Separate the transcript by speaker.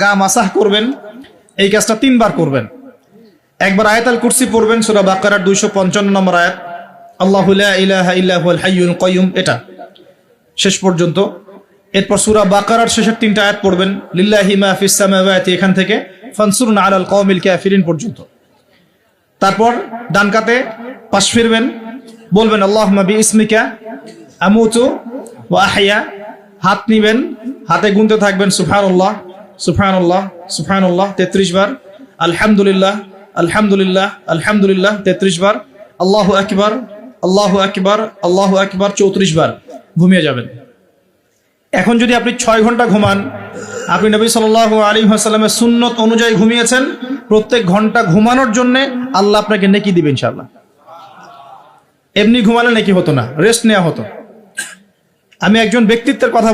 Speaker 1: গা মাসাহ করবেন, এই কাজটা তিনবার করবেন। একবার আয়াতাল কুরসি পড়বেন, সুরা বাকারার দুইশো পঞ্চান্ন নম্বর আয়াত। আল্লাহ ইলাহা ইল্লাহুল হাইয়ুল কাইয়ুম, এটা। শেষ পর্যন্ত। এরপর সুরা বাকারার শেষের তিনটা আয়াত পড়বেন, লিল্লাহি মা ফিস সামাওয়াতি, এখান থেকে, ফানসুরনা আলাল কওমিল কাফিরিন পর্যন্ত। তারপর ডান কাতে পাশ ফিরবেন, বলবেন আল্লাহ বি ইসমিকা আমুতু ও আহিয়া হাত নিবেন, হাতে গুনতে থাকবেন সুফানুল্লাহ সুফানুল্লাহ সুফানুল্লাহ তেত্রিশ বার। আলহামদুলিল্লাহ আলহামদুলিল্লাহ আলহামদুলিল্লাহ তেত্রিশ বার। আল্লাহু আকবার আল্লাহু আকবার আল্লাহু আকবার চৌত্রিশ বার। ঘুমিয়ে যাবেন। এখন যদি আপনি ছয় ঘণ্টা ঘুমান, আপনি নবী সাল আলী সাল্লামের সুন্নত অনুযায়ী ঘুমিয়েছেন, প্রত্যেক ঘণ্টা ঘুমানোর জন্য আল্লাহ আপনাকে নেকি দিবে ইনশাল্লাহ এমনি ঘুমালে নেকি হতো না রেস্ট নেওয়া হতো। আমি একজন ব্যক্তিত্বের কথা